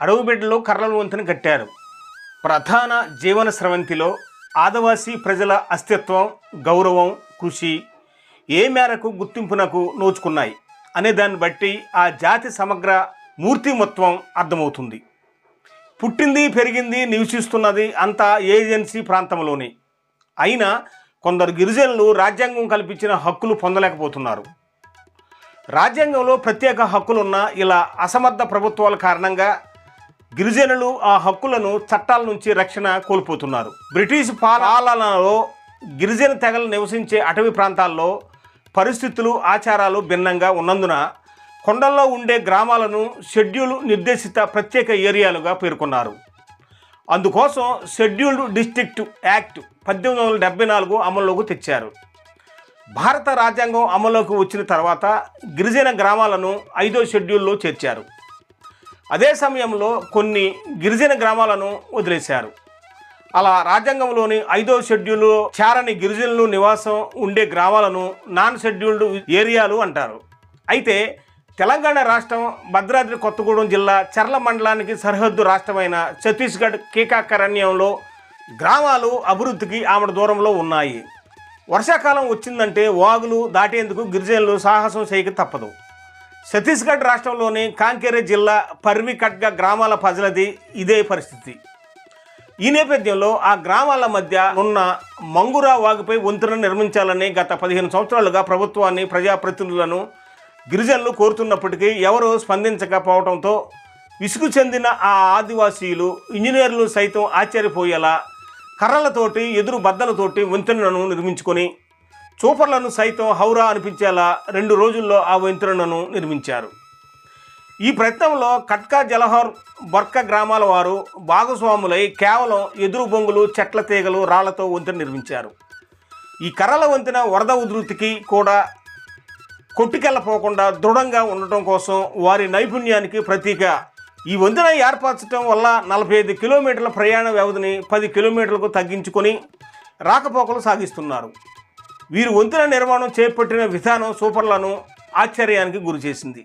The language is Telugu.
అడవుబిడ్డలో కర్రల వంతెన కట్టారు. ప్రధాన జీవన స్రవంతిలో ఆదివాసీ ప్రజల అస్తిత్వం గౌరవం కృషి ఏ మేరకు గుర్తింపునకు నోచుకున్నాయి అనే దాన్ని బట్టి ఆ జాతి సమగ్ర మూర్తిమత్వం అర్థమవుతుంది. పుట్టింది పెరిగింది నివసిస్తున్నది అంతా ఏజెన్సీ ప్రాంతంలోనే. అయినా కొందరు గిరిజనులు రాజ్యాంగం కల్పించిన హక్కులు పొందలేకపోతున్నారు. రాజ్యాంగంలో ప్రత్యేక హక్కులున్న ఇలా అసమర్థ ప్రభుత్వాల కారణంగా గిరిజనులు ఆ హక్కులను చట్టాల నుంచి రక్షణ కోల్పోతున్నారు. బ్రిటిష్ పాలనలో గిరిజన తెగలు నివసించే అటవీ ప్రాంతాల్లో పరిస్థితులు ఆచారాలు భిన్నంగా ఉన్నందున కొండల్లో ఉండే గ్రామాలను షెడ్యూల్ నిర్దేశిత ప్రత్యేక ఏరియాలుగా పేర్కొన్నారు. అందుకోసం షెడ్యూల్డ్ డిస్ట్రిక్ట్ యాక్ట్ పద్దెనిమిది వందల డెబ్బై నాలుగు అమల్లోకి తెచ్చారు. భారత రాజ్యాంగం అమల్లోకి వచ్చిన తర్వాత గిరిజన గ్రామాలను ఐదో షెడ్యూల్లో చేర్చారు. అదే సమయంలో కొన్ని గిరిజన గ్రామాలను వదిలేశారు. అలా రాజ్యాంగంలోని ఐదో షెడ్యూల్లో చేరని గిరిజనులు నివాసం ఉండే గ్రామాలను నాన్ షెడ్యూల్డ్ ఏరియాలు అంటారు. అయితే తెలంగాణ రాష్ట్రం భద్రాద్రి కొత్తగూడెం జిల్లా చర్ల మండలానికి సరిహద్దు రాష్ట్రమైన ఛత్తీస్గఢ్ కీకాకరణ్యంలో గ్రామాలు అభివృద్ధికి ఆమె దూరంలో ఉన్నాయి. వర్షాకాలం వచ్చిందంటే వాగులు దాటేందుకు గిరిజనులు సాహసం చేయక తప్పదు. ఛత్తీస్గఢ్ రాష్ట్రంలోని కాంకేరే జిల్లా పర్వికట్గ గ్రామాల ప్రజలది ఇదే పరిస్థితి. ఈ నేపథ్యంలో ఆ గ్రామాల మధ్య ఉన్న మంగురా వాగుపై వంతెన నిర్మించాలని గత పదిహేను సంవత్సరాలుగా ప్రభుత్వాన్ని ప్రజాప్రతినిధులను గిరిజనులు కోరుతున్నప్పటికీ ఎవరూ స్పందించకపోవడంతో విసుగు చెందిన ఆ ఆదివాసీలు ఇంజనీర్లు సైతం ఆశ్చర్యపోయేలా కర్రలతోటి ఎదురు బద్దలతోటి వంతెనను నిర్మించుకొని చూపర్లను సైతం హౌరా అనిపించేలా రెండు రోజుల్లో ఆ వంతెనలను నిర్మించారు. ఈ ప్రయత్నంలో కట్కా జలహర్ బర్క గ్రామాల వారు భాగస్వాములై కేవలం ఎదురు బొంగులు చెట్ల తీగలు రాళ్ళతో వంతెన నిర్మించారు. ఈ కర్రల వంతెన వరద ఉధృతికి కూడా కొట్టుకెళ్ళపోకుండా దృఢంగా ఉండటం కోసం వారి నైపుణ్యానికి ప్రతీక. ఈ వంతెన ఏర్పరచడం వల్ల నలభై ఐదు కిలోమీటర్ల ప్రయాణ వ్యవధిని పది కిలోమీటర్లకు తగ్గించుకొని రాకపోకలు సాగిస్తున్నారు. వీరు వంతెన నిర్మాణం చేపట్టిన విధానం సూపర్లను ఆశ్చర్యానికి గురిచేసింది.